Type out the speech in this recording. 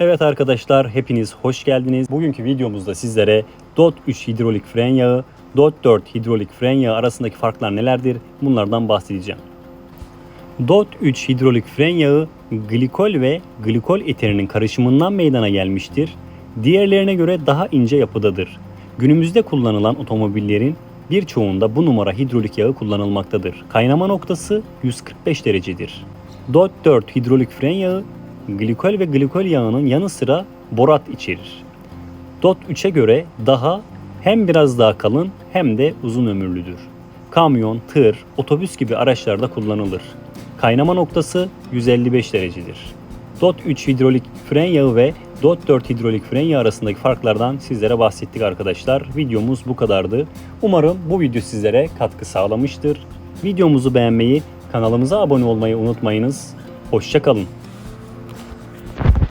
Evet arkadaşlar hepiniz hoş geldiniz. Bugünkü videomuzda sizlere DOT 3 hidrolik fren yağı, DOT 4 hidrolik fren yağı arasındaki farklar nelerdir bunlardan bahsedeceğim. DOT 3 hidrolik fren yağı glikol ve glikol eterinin karışımından meydana gelmiştir. Diğerlerine göre daha ince yapıdadır. Günümüzde kullanılan otomobillerin birçoğunda bu numara hidrolik yağı kullanılmaktadır. Kaynama noktası 145 derecedir. DOT 4 hidrolik fren yağı glikol ve glikol yağının yanı sıra borat içerir. DOT 3'e göre daha hem biraz daha kalın hem de uzun ömürlüdür. Kamyon, tır, otobüs gibi araçlarda kullanılır. Kaynama noktası 155 derecedir. DOT 3 hidrolik fren yağı ve DOT 4 hidrolik fren yağı arasındaki farklardan sizlere bahsettik arkadaşlar. Videomuz bu kadardı. Umarım bu video sizlere katkı sağlamıştır. Videomuzu beğenmeyi, kanalımıza abone olmayı unutmayınız. Hoşçakalın.